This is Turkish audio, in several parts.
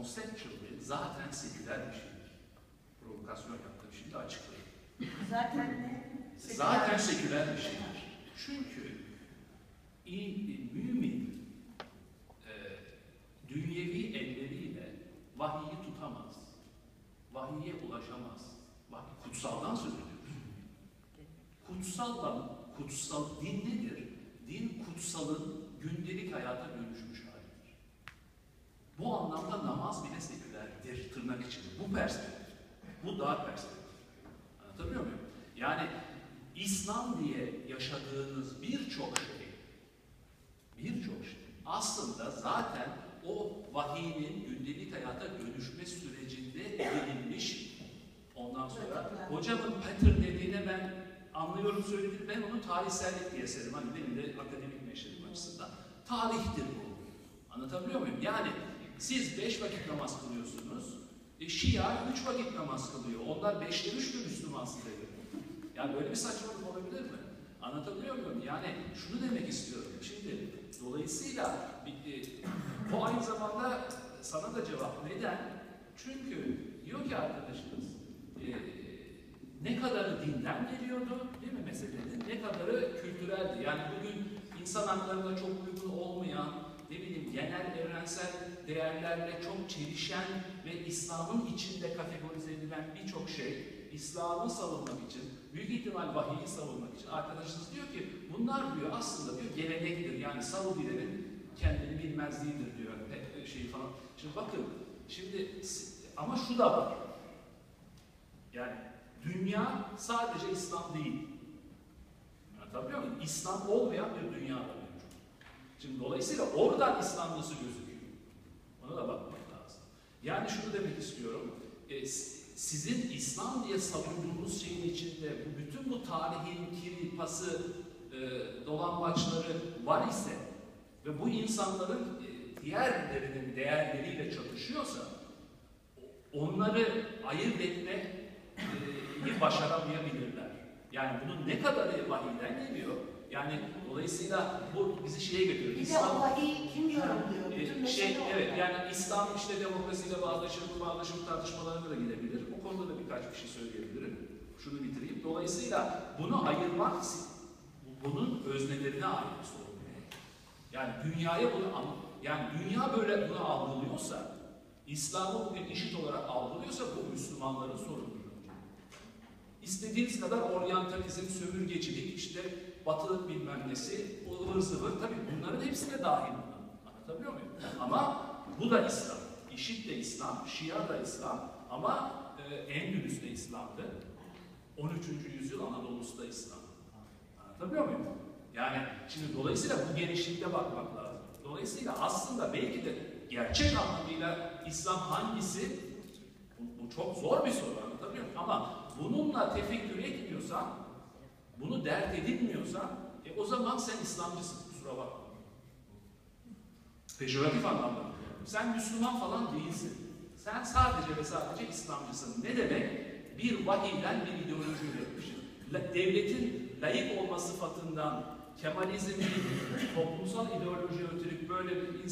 conceptually zaten seküler bir şeydir. Provokasyon yaptım şimdi açıklayayım. Zaten ne? Zaten seküler bir şeydir. Çünkü mümin e, dünyevi elleriyle vahiyi tutamaz. Vahiye ulaşamaz. Vahiy kutsaldan söz ediyoruz. Kutsalla, kutsal din nedir? Din kutsalın gündelik hayata dönüşmüş. Bu anlamda namaz bile sekülerdir tırnak içinde. Bu perspektif. Bu dar perspektif. Anlatabiliyor muyum? Yani İslam diye yaşadığınız birçok şey, birçok şey aslında zaten o vahiyinin gündelik hayata dönüşme sürecinde edinilmiş. Ondan sonra hocamın pattern dediğine ben anlıyorum söylediğini, ben onu tarihsellik diye severim. Hani benim de akademik meşrerim açısından. Tarihtir bu. Anlatabiliyor muyum? Yani siz beş vakit namaz kılıyorsunuz, e, Şia üç vakit namaz kılıyor. Onlar beşte üç mü Müslüman göre? Yani böyle bir saçmalık olabilir mi? Anlatabiliyor muyum? Yani şunu demek istiyorum. Şimdi dolayısıyla e, bu aynı zamanda sana da cevap. Neden? Çünkü diyor ki arkadaşımız e, ne kadarı dinden geliyordu değil mi meselenin? Ne kadarı kültüreldi? Yani bugün insan haklarına çok uygun olmayan, ne bileyim genel evrensel değerlerle çok çelişen ve İslam'ın içinde kategorize edilen birçok şey İslam'ı savunmak için, büyük ihtimal vahiyi savunmak için arkadaşınız diyor ki bunlar diyor aslında diyor gelenektir. Yani Saudilerin kendini bilmezliğidir diyor. Şey falan. Şimdi bakın şimdi ama şu da var. Yani dünya sadece İslam değil. Anlatabiliyor muyum? İslam olmayan bir dünya mevcut. Şimdi dolayısıyla oradan İslam nasıl gözüküyor? Ona da bakmak lazım. Yani şunu demek istiyorum. E, sizin İslam diye savunduğunuz şeyin içinde bu bütün bu tarihin kiri, pası, e, dolambaçları var ise ve bu insanların e, diğerlerinin değerleriyle çatışıyorsa onları ayırt etmeyi başaramayabilirler. Yani bunun ne kadarı vahiyden geliyor? Yani dolayısıyla bu bizi şeye götürüyor. Bir de İslam- o vahiy kim yorumluyor? Bütün şey, evet yani İslam işte demokrasiyle bağdaşım, bağdaşım tartışmalarına da gidebilir. O konuda da birkaç bir şey söyleyebilirim. Şunu bitireyim. Dolayısıyla bunu ayırmak bunun öznelerine ait sorun. Yani dünyaya bunu ama yani dünya böyle bunu algılıyorsa, İslam'ı bugün işit olarak algılıyorsa bu Müslümanların sorunudur. İstediğiniz kadar oryantalizm, sömürgecilik, işte batılık bilmem nesi, ıvır zıvır, tabii bunların hepsine dahil buna. Anlatabiliyor muyum? Ama bu da İslam. İşit de İslam, Şia da İslam ama e, Endülüs de İslam'dı. 13. yüzyıl Anadolu'su da İslam. Anlatabiliyor muyum? Yani şimdi dolayısıyla bu genişlikte bakmak lazım. Dolayısıyla aslında belki de gerçek anlamıyla İslam hangisi? Bu, bu çok zor bir soru anlatabiliyor muyum? Ama bununla tefekkür etmiyorsan, bunu dert edinmiyorsan, e, o zaman sen İslamcısın kusura bakma. Pejoratif anlamda. Sen Müslüman falan değilsin. Sen sadece ve sadece İslamcısın. Ne demek? Bir vahiyden bir ideoloji üretmişsin. Devletin layık olma sıfatından Kemalizm bir toplumsal ideoloji ötürü böyle bir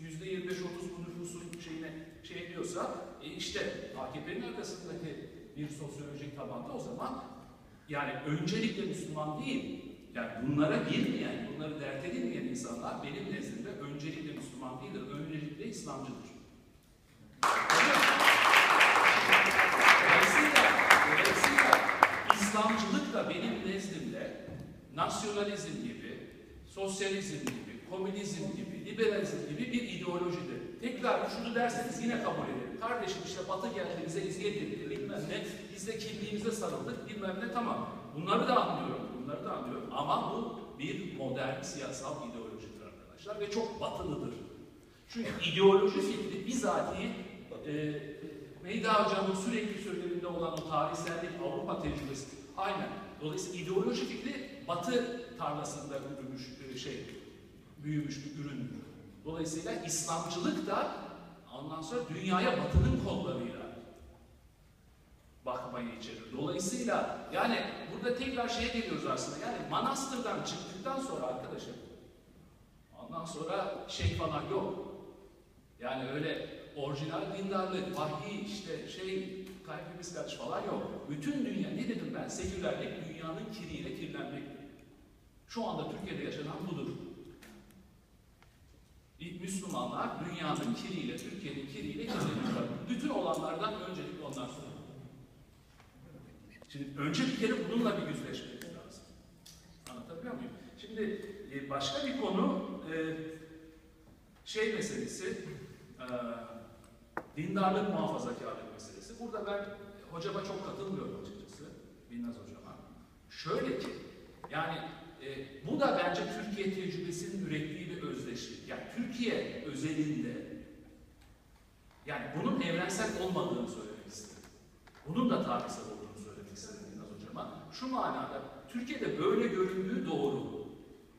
yüzde 25-30 bu nüfusun şeyine şey diyorsa e işte AKP'nin arkasındaki bir sosyolojik tabanda o zaman yani öncelikle Müslüman değil, yani bunlara girmeyen, bunları dert edinmeyen insanlar benim nezdimde öncelikle Müslüman değildir, öncelikle İslamcıdır. Dolayısıyla, dolayısıyla İslamcılık da benim nezdimde nasyonalizm gibi, sosyalizm gibi, komünizm gibi, liberalizm gibi bir ideolojidir. Tekrar şunu derseniz yine kabul ederim. Kardeşim işte Batı geldi bize eziyet etti bilmem ne, biz de kimliğimize sarıldık bilmem ne tamam. Bunları da anlıyorum, bunları da anlıyorum ama bu bir modern siyasal ideolojidir arkadaşlar ve çok batılıdır. Çünkü ideoloji fikri bizatihi e, Meyda Hocam'ın sürekli söyleminde olan o tarihsellik Avrupa tecrübesi aynen. Dolayısıyla ideoloji fikri Batı tarlasında ürümüş e, şey, büyümüş bir üründür. Dolayısıyla İslamcılık da ondan sonra dünyaya Batı'nın kollarıyla bakmayı içerir. Dolayısıyla yani burada tekrar şeye geliyoruz aslında. Yani manastırdan çıktıktan sonra arkadaşım ondan sonra şey falan yok. Yani öyle orijinal dindarlık, vahiy, işte şey, kalbimiz karış falan yok. Bütün dünya, ne dedim ben? Sekülerlik dünyanın kiriyle kirlenmektir. Şu anda Türkiye'de yaşanan budur. Müslümanlar dünyanın kiriyle, Türkiye'nin kiriyle kirleniyorlar. Bütün olanlardan öncelikle ondan sonra. Şimdi önce bir kere bununla bir yüzleşmek lazım. Anlatabiliyor muyum? Şimdi e, başka bir konu e, şey meselesi, e, dindarlık muhafazakarlık meselesi. Burada ben hocama çok katılmıyorum açıkçası, Binnaz hocama. Şöyle ki, yani e, bu da bence Türkiye tecrübesinin ürettiği bir özdeşlik. Yani Türkiye özelinde, yani bunun evrensel olmadığını söylemek istedim. Bunun da tarihsel olduğunu söylemek istedim Binnaz hocama. Şu manada, Türkiye'de böyle göründüğü doğru.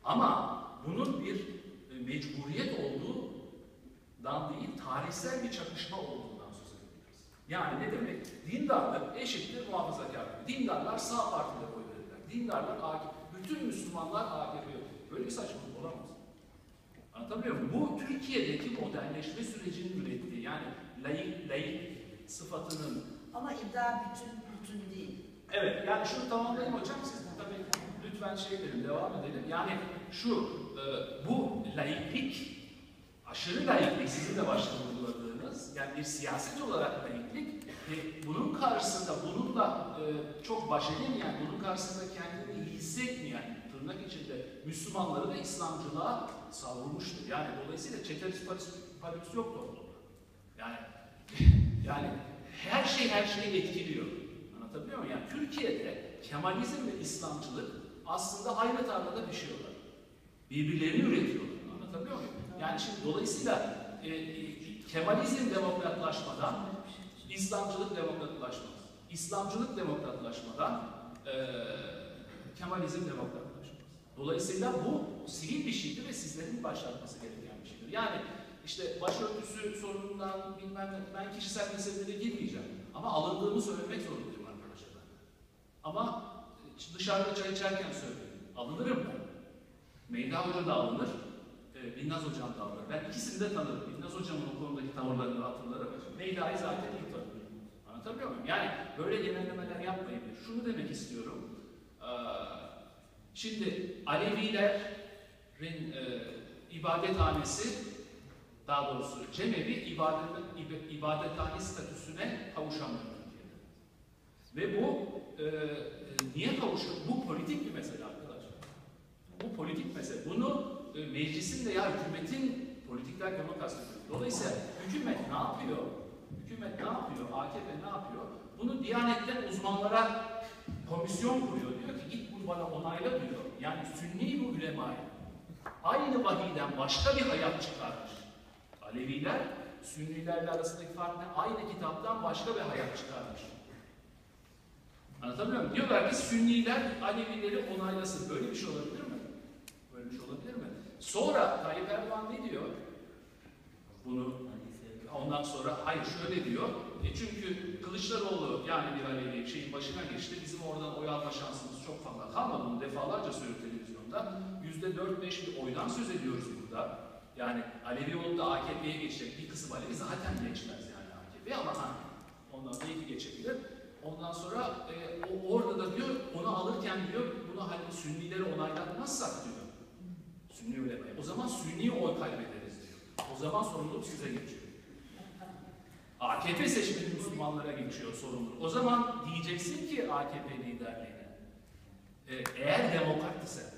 Ama bunun bir e, mecburiyet olduğundan değil, tarihsel bir çakışma olduğundan söz edebiliriz. Yani ne demek? Dindarlık eşittir muhafazakarlık. Dindarlar sağ partide oy verirler. Dindarlar AKP. Bütün Müslümanlar verir. Böyle bir saçmalık olamaz. Anlatabiliyor muyum? Bu Türkiye'deki modernleşme sürecinin ürettiği yani layık, layık sıfatının Ama iddia bütün bütün değil. Evet, yani şunu tamamlayayım hocam, siz tabii lütfen şey edelim, devam edelim. Yani şu, e, bu laiklik, aşırı laiklik, sizin de başta vurguladığınız, yani bir siyaset olarak laiklik, ve bunun karşısında, bununla e, çok baş edemeyen, bunun karşısında kendini iyi hissetmeyen, tırnak içinde Müslümanları da İslamcılığa savrulmuştur. Yani dolayısıyla çetelist paris yok toplumda. Yani, yani her şey her şeyi etkiliyor. Anlatabiliyor muyum? Yani Türkiye'de Kemalizm ve İslamcılık aslında aynı tarlada pişiyorlar. Birbirlerini üretiyorlar. Anlatabiliyor muyum? Yani şimdi dolayısıyla e, e, Kemalizm demokratlaşmadan İslamcılık demokratlaşmaz. İslamcılık demokratlaşmadan e, Kemalizm demokratlaşmaz. Dolayısıyla bu sivil bir şeydir ve sizlerin başlatması gereken bir şeydir. Yani işte başörtüsü sorunundan bilmem ben kişisel meselelere girmeyeceğim. Ama alındığımı söylemek zorundayım dışarıda çay içerken söyleyeyim. Alınırım ben. Meyda Hoca da alınır. E, Binnaz Hocam da alınır. Ben ikisini de tanırım. Binnaz Hocam'ın o konudaki tavırlarını hatırlarım. Meyda'yı zaten iyi tanıyorum. Anlatabiliyor muyum? Yani böyle genellemeler yapmayın. Şunu demek istiyorum. Ee, şimdi Alevilerin e, ibadethanesi daha doğrusu Cemevi ibadet, ibadethane statüsüne Türkiye'de. Ve bu e, e, niye kavuşuyor? Bu politik bir mesele arkadaşlar. Bu politik mesele. Bunu e, meclisin de ya hükümetin politik derken onu kastediyorum. Dolayısıyla hükümet ne yapıyor? Hükümet ne yapıyor? AKP ne yapıyor? Bunu Diyanet'ten uzmanlara komisyon kuruyor. Diyor ki git bunu bana onayla diyor. Yani sünni bu ulemayı. Aynı vahiyden başka bir hayat çıkarmış. Aleviler, Sünnilerle arasındaki fark ne? Aynı kitaptan başka bir hayat çıkarmış. Anlatabiliyor muyum? Diyorlar ki Sünniler Alevileri onaylasın. Böyle bir şey olabilir mi? Böyle bir şey olabilir mi? Sonra Tayyip Erdoğan ne diyor? Bunu ondan sonra hayır şöyle diyor. E çünkü Kılıçdaroğlu yani bir Alevi şeyin başına geçti. Bizim oradan oy alma şansımız çok fazla kalmadı. Bunu defalarca söylüyor televizyonda. Yüzde dört beş bir oydan söz ediyoruz burada. Yani Alevi olup da AKP'ye geçecek bir kısım Alevi zaten geçmez yani AKP'ye ama ondan da geçebilir. Ondan sonra e, o orada da diyor onu alırken diyor bunu hani Sünnileri onaylatmazsak diyor. Sünni ulemayı. O zaman Sünni oy kaybederiz diyor. O zaman sorumluluk size geçiyor. AKP seçmeni Müslümanlara geçiyor sorumluluk. O zaman diyeceksin ki AKP liderliğine e, eğer demokrat ise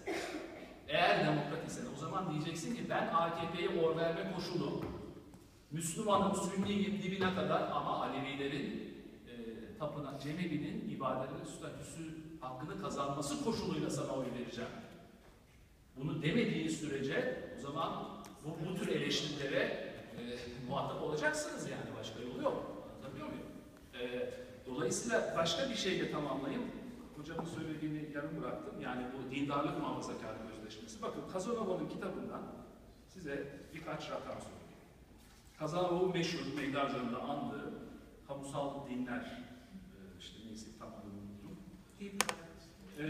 eğer demokrat ise o zaman diyeceksin ki ben AKP'ye oy verme koşulu Müslümanın Sünni'nin dibine kadar ama Alevilerin tapınak Cemevi'nin ibadetin statüsü hakkını kazanması koşuluyla sana oy vereceğim. Bunu demediğin sürece o zaman bu, bu tür eleştirilere e, muhatap olacaksınız yani başka yolu yok. Anlatabiliyor muyum? E, dolayısıyla başka bir şeyle tamamlayayım. Hocamın söylediğini yarım bıraktım. Yani bu dindarlık muhafazakarlık özdeşmesi. Bakın Kazanova'nın kitabından size birkaç rakam söyleyeyim. Kazanova'nın meşhur Meydarcan'da andığı kamusal dinler Ee,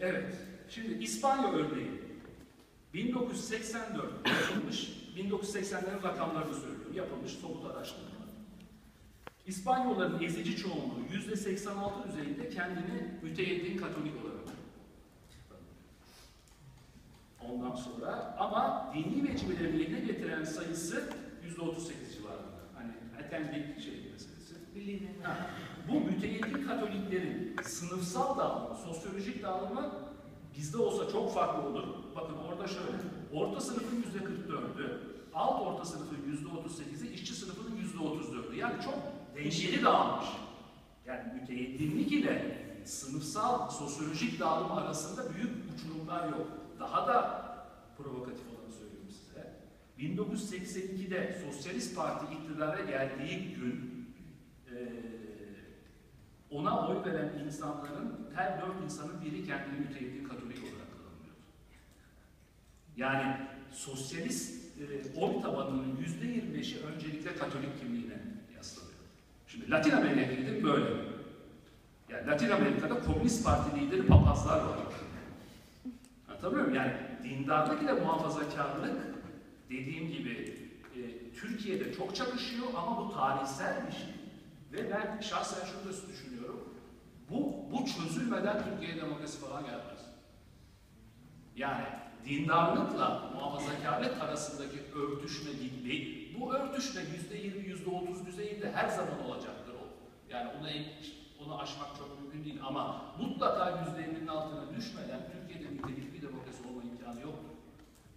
evet. Şimdi İspanya örneği 1984 yapılmış 1980'lerin rakamlarını söylüyorum. Yapılmış somut araştırmalar. İspanyolların ezici çoğunluğu %86 düzeyinde kendini müteyeddin Katolik olarak Ondan sonra ama dini vecibeleri yerine getiren sayısı %38 civarında. Hani etenlik şey meselesi. Ha, Bu müteyeddin Katoliklerin sınıfsal dağılımı, sosyolojik dağılımı bizde olsa çok farklı olur. Bakın orada şöyle, orta sınıfın yüzde 44'ü, alt orta sınıfın yüzde 38'i, işçi sınıfının yüzde 34'ü. Yani çok dengeli dağılmış. Yani müteyeddinlik ile sınıfsal, sosyolojik dağılım arasında büyük uçurumlar yok. Daha da provokatif olanı söyleyeyim size. 1982'de Sosyalist Parti iktidara geldiği gün ona oy veren insanların her dört insanın biri kendini müteahhit Katolik olarak tanımlıyordu. Yani sosyalist e, oy tabanının yüzde yirmi beşi öncelikle Katolik kimliğine yaslanıyor. Şimdi Latin Amerika'ya gidin böyle. Yani Latin Amerika'da Komünist Parti lideri papazlar var. Anlatabiliyor muyum? Yani dindarlık ile muhafazakarlık dediğim gibi e, Türkiye'de çok çakışıyor ama bu tarihsel bir şey. Ve ben şahsen şunu da düşünüyorum. Bu, bu çözülmeden Türkiye'ye demokrasi falan gelmez. Yani dindarlıkla muhafazakarlık arasındaki örtüşme gibi, bu örtüşme yüzde yirmi, yüzde otuz düzeyinde her zaman olacaktır o. Yani onu, onu aşmak çok mümkün değil ama mutlaka yüzde ellinin altına düşmeden Türkiye'de nitelikli demokrasi olma imkanı yoktur.